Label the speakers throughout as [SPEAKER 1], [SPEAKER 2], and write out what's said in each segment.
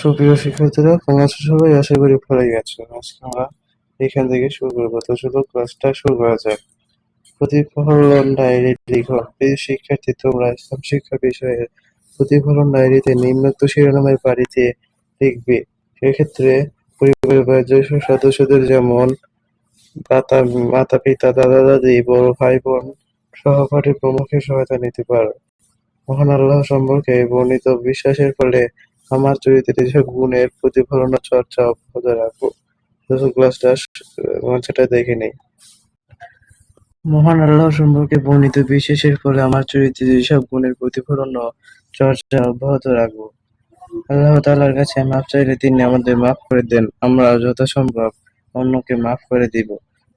[SPEAKER 1] সুপ্রিয় শিক্ষার্থীরা আছো সবাই? আশা করি ভালোই আছো আজকে আমরা এখান থেকে শুরু করব। তো চলো, ক্লাসটা শুরু করা যাক। প্রতিফলন ডায়েরি লিখো। প্রিয় শিক্ষার্থী, তোমরা ইসলাম শিক্ষা বিষয়ের প্রতিফলন ডায়েরিতে নিম্নোক্ত শিরোনামের বাড়িতে লিখবে। সেক্ষেত্রে পরিবারের বয়োজ্যেষ্ঠ সদস্যদের যেমন মাতা মাতা পিতা দাদা দাদি বড় ভাই বোন সহপাঠী প্রমুখের সহায়তা নিতে পারো। মহান আল্লাহ সম্পর্কে বর্ণিত বিশ্বাসের ফলে আমার চরিত্রে যেসব গুণের প্রতিফলন ও চর্চা অব্যাহত রাখব মঞ্চটা দেখে নেই। মহান আল্লাহ সম্পর্কে বর্ণিত বিশেষের ফলে আমার চরিত্রে যেসব গুণের প্রতিফলন ও চর্চা অব্যাহত রাখব। আল্লাহ তাআলার কাছে মাফ চাইলে তিনি আমাদের মাফ করে দেন, আমরা যথাসম্ভব অন্যকে মাফ করে দিব।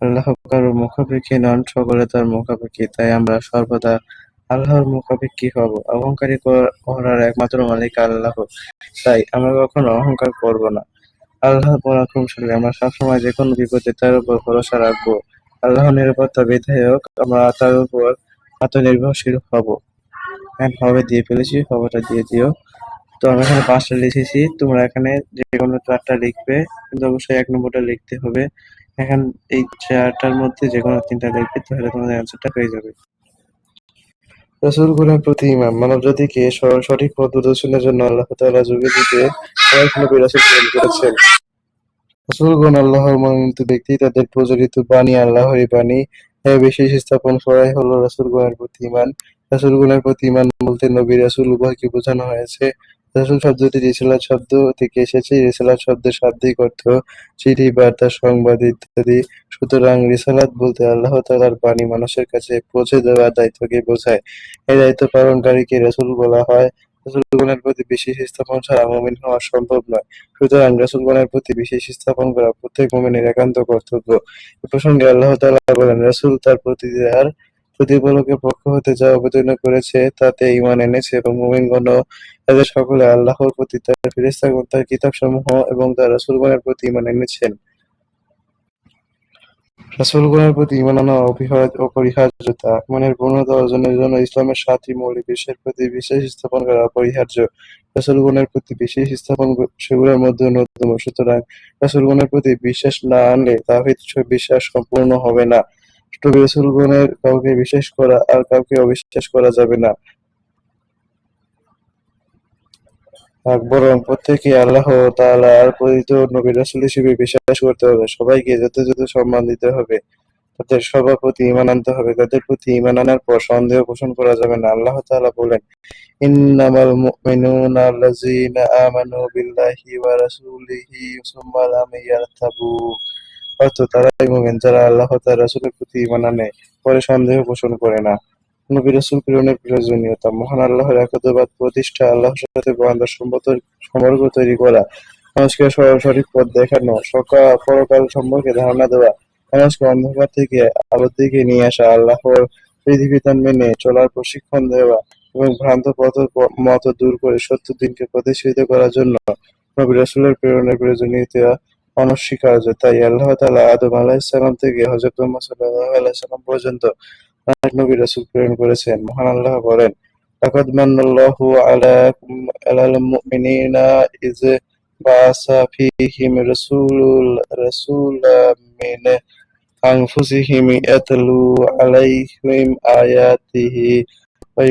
[SPEAKER 1] আল্লাহ কারোর মুখাপেক্ষী নন, সকলে তার মুখাপেক্ষী, তাই আমরা সর্বদা আল্লাহর মুখাপেক্ষী হব? অহংকারী কর- করার একমাত্র মালিক আল্লাহ। তাই আমরা কখনো অহংকার করব না। আল্লাহ পরাক্রমশালী, আমরা সবসময় যে কোনো বিপদে তার উপর ভরসা রাখব। আল্লাহ নিরাপত্তা বিধায়ক, আমরা তার উপর আত্মনির্ভরশীল হব। হ্যাঁ হবে দিয়ে ফেলেছি হবটা দিয়ে দিও। তো আমি এখানে পাঁচটা লিখেছি। তোমরা এখানে যে কোনো চারটা লিখবে, কিন্তু অবশ্যই এক নম্বরটা লিখতে হবে। এখন এই চারটার মধ্যে যে কোনো তিনটা লিখবে, তাহলে তোমাদের অ্যান্সারটা পেয়ে যাবে। রসুলগণের প্রতি ইমান মানব জাতিকে স- সঠিক পথ প্রদর্শনের জন্য আল্লাহ তাআলা যুগে যুগে কয়েক নবী রাসূল প্রেরণ করেছেন। রসুলগণ আল্লাহর মনোনীত ব্যক্তি, তাদের প্রচলিত বাণী আল্লাহরই বাণী। এ বিশেষ স্থাপন করাই হলো রাসূলগণের প্রতি ইমান রাসূলগণের প্রতি ইমান বলতে নবী রাসূল উভয়কে বোঝানো হয়েছে। রাসূল শব্দটি রিসালাত শব্দ থেকে এসেছে। রিসালাত শব্দের শাব্দিক অর্থ চিঠি, বার্তা, সংবাদ ইত্যাদি। সুতরাং রিসালাত বলতে আল্লাহ তাআলার বাণী মানুষের কাছে পৌঁছে দেওয়ার দায়িত্বকে বোঝায়। এই দায়িত্ব পালনকারীকে রাসূল বলা হয়। রাসূলগণের প্রতি বিশেষ স্থাপন ছাড়া মুমিন হওয়া সম্ভব নয়। সুতরাং রাসূলগণের প্রতি বিশেষ স্থাপন করা প্রত্যেক মুমিনের একান্ত কর্তব্য। এ প্রসঙ্গে আল্লাহ তাআলা বলেন, রাসূল তার প্রতি দেয়ার প্রতিপালকের পক্ষ হতে যা অবতীর্ণ করেছে, তাতে ঈমান এনেছে এবং মুমিনগণও এদের সকলে আল্লাহর প্রতি তার ফেরেশতাগণ তার কিতাবসমূহ এবং তার রাসূলগণের প্রতি ঈমান এনেছেন। রাসূলগণের প্রতি ঈমান আনা অপরিহার্য অপরিহার্যতা, ঈমানের পূর্ণতা অর্জনের জন্য ইসলামের সাতটি মৌলিক বিষয়ের প্রতি বিশ্বাস স্থাপন করা অপরিহার্য। রাসূলগণের প্রতি বিশ্বাস স্থাপন সেগুলোর মধ্যে অন্যতম। সুতরাং রাসূলগণের প্রতি বিশ্বাস না আনলে তাওহীদ বিশ্বাস সম্পূর্ণ হবে না। কাউকে বিশ্বাস করা আর কাউকে অবিশ্বাস করা যাবে না। বরং প্রত্যেকে আল্লাহ নবী হিসেবে বিশ্বাস করতে হবে। সবাইকে যথাযথ সম্মান দিতে হবে। তাদের সবার প্রতি ঈমান আনতে হবে। তাদের প্রতি ইমান আনার পর সন্দেহ পোষণ করা যাবে না। আল্লাহ তাআলা বলেন, ইন্নামাল মুমিনুনা আল্লাযীনা আমানু বিল্লাহি ওয়া রাসূলিহি সুম্মা লাম ইয়ারতাবু। অর্থ তারাই মুমিন যারা আল্লাহ তার রাসূলের প্রতি ঈমান আনে, পরে সন্দেহ পোষণ করে না। নবী রাসূল প্রেরণের প্রয়োজনীয়তা, মহান আল্লাহর একত্ববাদ প্রতিষ্ঠা, আল্লাহর সাথে বান্দার সম্পর্ক তৈরি করা, মানুষকে সঠিক পথ দেখানো, সকা, পরকাল সম্পর্কে ধারণা দেওয়া, মানুষকে অন্ধকার থেকে আলোর দিকে নিয়ে আসা, আল্লাহর বিধিবিধান মেনে চলার প্রশিক্ষণ দেওয়া এবং ভ্রান্ত পথ মত দূর করে সত্য দিনকে প্রতিষ্ঠিত করার জন্য নবী রাসূলের প্রেরণের প্রয়োজনীয়তা অনস্বীকার্য তাই আল্লাহ তালা আদম আলাইহিসসালাম থেকে হযরত মুহাম্মদ সাল্লাল্লাহু আলাইহি সাল্লাম পর্যন্ত অনেক নবী রাসূল প্রেরণ করেছেন। মহান আল্লাহ বলেন, লাকাদ মান্নাল্লাহু আলা আলাল মুমিনিনা ইয বাআসা ফীহিম রাসূলুল রাসূলাম মিন আনফুসিহিম ইয়াতলু আলাইহিম আয়াতিহি ওয়া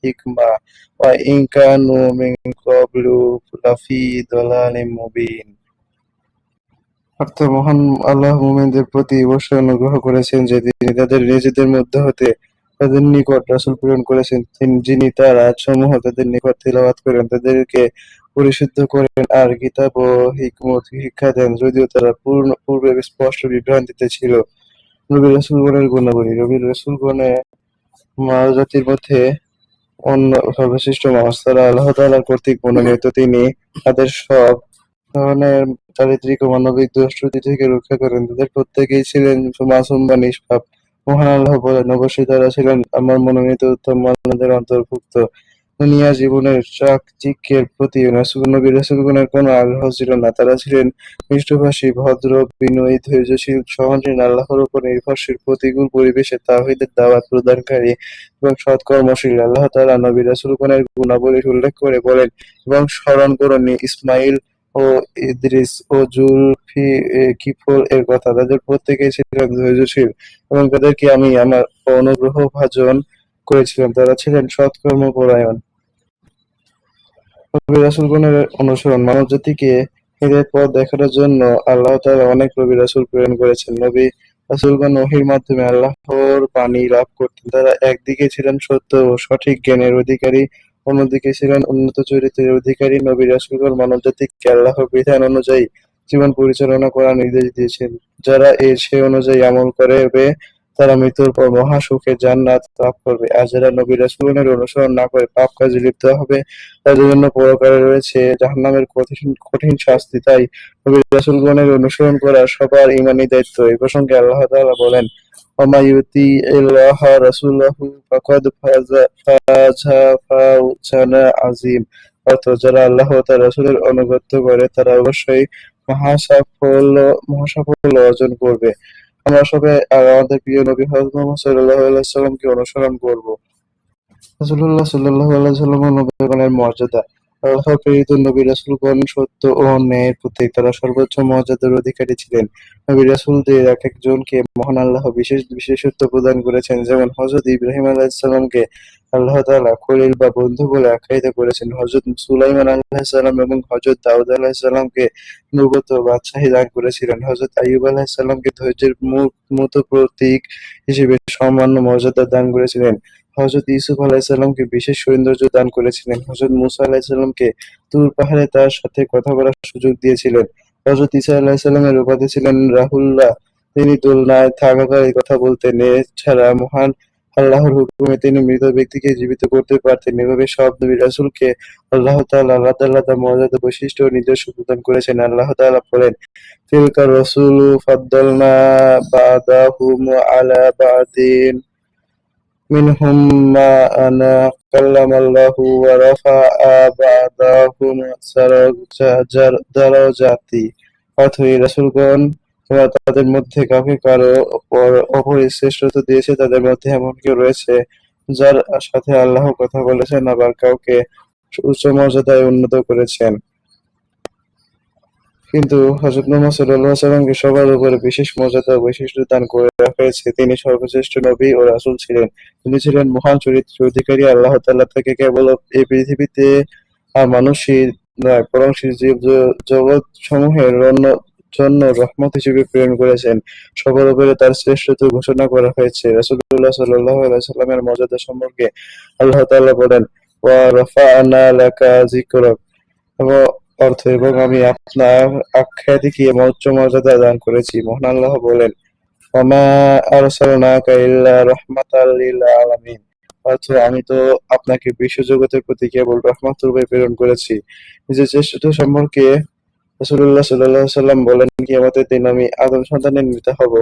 [SPEAKER 1] হিকমা ওয়া ইন কানু মিন ক্বাবলু লাফি দালালিম মুবিন অর্থাৎ মহান আল্লাহ মুমিনদের প্রতি অবশ্যই অনুগ্রহ করেছেন যে তিনি তাদের নিজেদের মধ্য হতে তাদের নিকট রাসূল প্রেরণ করেছেন। যিনি তার তাদের নিকট তিলাওয়াত করেন, তাদেরকে পরিশুদ্ধ করেন আর কিতাব ও হিকমত শিক্ষা দেন। যদিও তারা পূর্ণ পূর্বে স্পষ্ট বিভ্রান্তিতে ছিল। রবি রাসূলগণের গুণাবলী রবি রাসূলগণে মানব জাতির মধ্যে অন্য সর্বশ্রেষ্ঠ মানুষ তারা আল্লাহ তালা কর্তৃক মনোনীত। তিনি তাদের সব ধরনের চারিত্রিক ও মানবিক দুষ্টুতি থেকে রক্ষা করেন। তাদের প্রত্যেকেই ছিলেন মাসুম বা নিষ্পাপ। মহান আল্লাহ বলেন, অবশ্যই তারা ছিলেন আমার মনোনীত উত্তম মানবদের অন্তর্ভুক্ত। দুনিয়া জীবনের চাকচিক্যের প্রতি নবী রাসূলগণের কোনো আগ্রহ ছিল না। তারা ছিলেন মিষ্টভাষী, ভদ্র, বিনয়ী, ধৈর্যশীল, সহনশীল, আল্লাহর উপর নির্ভরশীল, প্রতিকূল পরিবেশে তাওহীদের দাওয়াত প্রদানকারী এবং সৎকর্মশীল। আল্লাহ তাআলা নবী রাসূলগণের গুণাবলী উল্লেখ করে বলেন, এবং স্মরণ করুন ইসমাইল ও ইদ্রিস ও জুলফি কিফল এর কথা। তাদের প্রত্যেকেই ছিলেন ধৈর্যশীল এবং তাদেরকে আমি আমার অনুগ্রহ ভাজন করেছিলাম তারা ছিলেন সৎকর্মপরায়ণ নবী রাসূলগণের অনুসরণ মানবজাতিকে হৃদয়ের পথ দেখানোর জন্য আল্লাহ অনেক রাসূল প্রেরণ করেছেন। নবী রাসূলগণ ওহীর মাধ্যমে আল্লাহর বাণী লাভ করতেন। তারা একদিকে ছিলেন সত্য ও সঠিক জ্ঞানের অধিকারী, অন্যদিকে ছিলেন উন্নত চরিত্রের অধিকারী। নবী রাসূলগণ মানবজাতিকে আল্লাহর বিধান অনুযায়ী জীবন পরিচালনা করার নির্দেশ দিয়েছেন। যারা এ সে অনুযায়ী আমল করবে তারা মৃত্যুর পর মহা সুখে জান্নাত লাভ করবে। আর যারা নবী রাসূলগণের অনুসরণ না করে পাপ কাজে লিপ্ত হবে, তাদের জন্য পরকালে রয়েছে জাহান্নামের কঠিন কঠিন শাস্তি। তাই নবী রাসূলগণের অনুসরণ করা সবার ইমানি দায়িত্ব। এই প্রসঙ্গে আল্লাহ তাআলা বলেন ইল্লাহ ফাকাদ ফাজা ফাজা অর্থ যারা আল্লাহ তার রাসূলের অনুগত্য করে, তারা অবশ্যই মহাসাফল্য মহাসাফল্য অর্জন করবে। আমরা সবাই, আর আমাদের প্রিয় নবী হযরত সাল্লাল্লাহু আলাইহি সাল্লামকে অনুসরণ করব। রাসূলুল্লাহ সাল্লাল্লাহু আলাইহি নবীগণের মর্যাদা। আল্লাহ প্রেরিত নবী রাসূলগণ সত্য ও ন্যায়ের প্রতীক। তারা সর্বোচ্চ মর্যাদার অধিকারী ছিলেন। নবী রাসূলদের এক একজনকে মহান আল্লাহ বিশেষ বিশেষত্ব প্রদান করেছেন। যেমন হযরত ইব্রাহিম আলাইহিস সালামকে আল্লাহ তাআলা খলিল বা বন্ধু বলে আখ্যায়িত করেছেন। হযরত সুলাইমান আলাইহিস সালাম এবং হযরত দাউদ নবুয়ত ও বাদশাহী দান করেছিলেন। হযরত আইয়ুব আলাইহিস সালামকে ধৈর্যের মু- মতো প্রতীক হিসেবে সম্মান ও মর্যাদা দান করেছিলেন। হযরত ইউসুফ আলাইহিসসালামকে বিশেষ সৌন্দর্য দান করেছিলেন। হযরত মুসা আলাইহিসসালামকে তুর পাহাড়ে তার সাথে কথা বলার সুযোগ দিয়েছিলেন। হযরত ঈসা আলাইহিসসালামের উপাধি ছিলেন রাহুল্লাহ। তিনি দোলনায় থাকাকালে কথা বলতেন, এছাড়া মহান আল্লাহর হুকুমে তিনি মৃত ব্যক্তিকে জীবিত করতে পারতেন। এভাবে সব নবী রাসুলকে আল্লাহ তাআলা আল্লাহ আল্লাহ মর্যাদা, বৈশিষ্ট্য নির্দেশ প্রদান করেছেন। আল্লাহ তাআলা বলেন, তিলকা রাসূল ফাদ্দালনা বাদাহুম আলা বাদিন, মিনহুম মা আনা কাল্লামাল্লাহু ওয়া বাদাহুম দারাজাতি রাসূলগণ তোমরা তাদের মধ্যে কাউকে কারও অপর অপরের শ্রেষ্ঠত্ব দিয়েছে, তাদের মধ্যে এমন কেউ রয়েছে যার সাথে আল্লাহ কথা বলেছেন, আবার কাউকে উচ্চ মর্যাদায় উন্নত করেছেন। কিন্তু হযরত মুহাম্মদ আলাইহি সাল্লামকে সবার উপরে বিশেষ মর্যাদা বৈশিষ্ট্য দান করে রাখা হয়েছে। তিনি সর্বশ্রেষ্ঠ নবী ও রাসূল ছিলেন। তিনি ছিলেন মহান চরিত্রের অধিকারী। আল্লাহ তাআলা তাকে কেবল এই পৃথিবীতে আর মানুষই নয়, বরং জীব জগৎ সমূহের জন্য রহমত হিসেবে প্রেরণ করেছেন। সবার উপরে তার শ্রেষ্ঠত্ব ঘোষণা করা হয়েছে। রাসূলুল্লাহ সাল্লাল্লাহু আলাইহি সাল্লামের মর্যাদা সম্পর্কে আল্লাহ তাআলা বলেন, ওয়া রাফা'না লাকা যিকরাক। অর্থ, এবং আমি আপনার আখ্যাতিকে উচ্চ মর্যাদা দান করেছি। মহান আল্লাহ বলেন, ওমা আরসালনাকা ইল্লা রাহমাতাল লিল আলামিন। অর্থ, আমি তো আপনাকে বিশ্বজগতের প্রতি কেবল রহমত রূপে প্রেরণ করেছি। নিজের চেষ্টা সম্পর্কে রাসূলুল্লাহ সাল্লাল্লাহু আলাইহি সাল্লাম বলেন, কিয়ামতের দিন আমি আদম সন্তানের নেতা হব।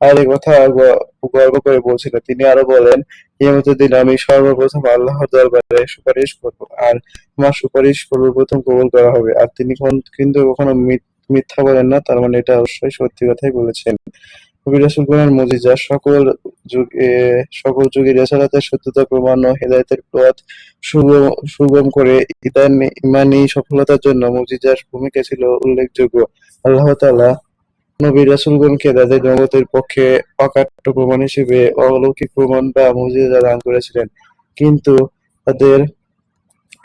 [SPEAKER 1] আর এই কথা গর্ব করে বলছিলেন। তিনি আরও বলেন, কিয়ামতের দিন আমি সর্বপ্রথম আল্লাহর দরবারে সুপারিশ করব আর আমার সুপারিশ সর্বপ্রথম কবুল করা হবে। আর তিনি কিন্তু কখনো মিথ- মিথ্যা বলেন না, তার মানে এটা অবশ্যই সত্যি কথাই বলেছেন। নবী রাসূলগণের মুজিজা, সকল যুগে সকল যুগে রেসালাতের সত্যতা, প্রমাণ ও হেদায়েতের পথ সুগম করে ইতান ইমানি সফলতার জন্য মুজিজার ভূমিকা ছিল উল্লেখযোগ্য। আল্লাহ তাআলা নবী রাসূলগণকে তাদের জগতের পক্ষে অকাট্য প্রমাণ হিসেবে অলৌকিক প্রমাণ বা মুজিজা দান করেছিলেন। কিন্তু তাদের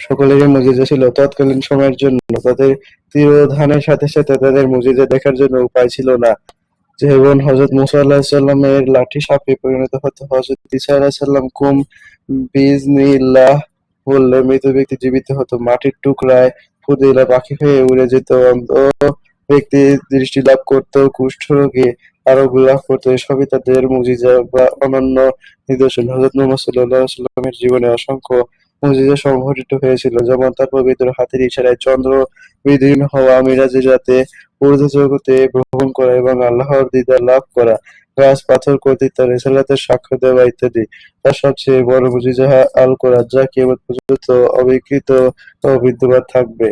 [SPEAKER 1] সকলেরই মুজিজা ছিল তৎকালীন সময়ের জন্য। তাদের তিরোধানের সাথে সাথে তাদের মুজিজা দেখার জন্য উপায় ছিল না। যেমন হযরত মুসা আলাইহিস সালামের লাঠি সাপে পরিণত হতো। হযরত ঈসা আলাইহিস সালাম কুম বিইজনিল্লাহ বললে মৃত ব্যক্তি জীবিত হতো। মাটির টুকরায় ফুদিলা পাখি হয়ে উড়ে যেত। অন্ধ ব্যক্তি দৃষ্টি লাভ করতো কুষ্ঠরোগী আরোগ্য লাভ করতো। এসবই তাদের মুজিজা বা অনন্য নিদর্শন। হযরত মুহাম্মদ আলাইহি সাল্লামের জীবনে অসংখ্য মুজিজা সংঘটিত হয়েছিল। যেমন তার পবিত্র হাতের ইশারায় চন্দ্র বিদীর্ণ হওয়া মিরাজের রাতে ঊর্ধ্ব জগতে ভ্রমণ করা এবং আল্লাহর দিদার লাভ করা, গাছ, পাথর কর্তৃত্ব রেসালাতের সাক্ষ্য দেওয়া ইত্যাদি। তার সবচেয়ে বড় মুজিজা আল কোরআন, যা কেবল পর্যন্ত অবিকৃত বিদ্যমান থাকবে।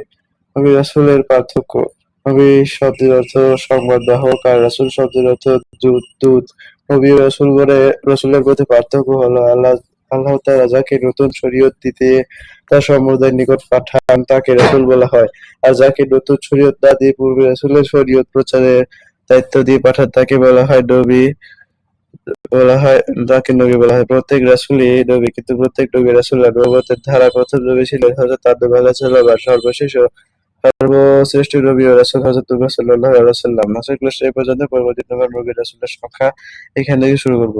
[SPEAKER 1] নবী রাসূলের পার্থক্য, নবী শব্দের অর্থ সংবাদবাহক আর রাসূল শব্দের অর্থ দূত। দূত নবী রাসূলগণে রাসূলের মধ্যে পার্থক্য হলো আল্লাহ আল্লাহ তাআলা যাকে নতুন শরীয়ত দিতে তার সম্প্রদায়ের নিকট পাঠান, তাকে রাসূল বলা হয়। আর যাকে নতুন শরীয়ত না দিয়ে পূর্বে রাসূলের শরীয়ত প্রচারের দায়িত্ব দিয়ে পাঠান, তাকে বলা হয় নবী। বলা হয়, তাকে নবী বলা হয়। প্রত্যেক রাসূলই নবী, কিন্তু প্রত্যেক নবী রাসূলের নবুয়তের ধারা প্রথম নবী ছিলেন হযরত আদম আলাইহিস সালাম আর সর্বশেষ সর্বশ্রেষ্ঠ নবী ও রাসূল মুহাম্মদ সাল্লাল্লাহু আলাইহি ওয়াসাল্লাম। আশা করি এই পর্যন্ত পরবর্তী নবী রাসূলের সংখ্যা এখান থেকে শুরু করব।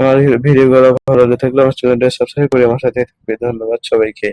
[SPEAKER 1] আমার ভিডিওগুলো ভালো লেগে থাকলে আমার চ্যানেলটা সাবস্ক্রাইব করে আমার সাথে থাকবে। ধন্যবাদ সবাইকে।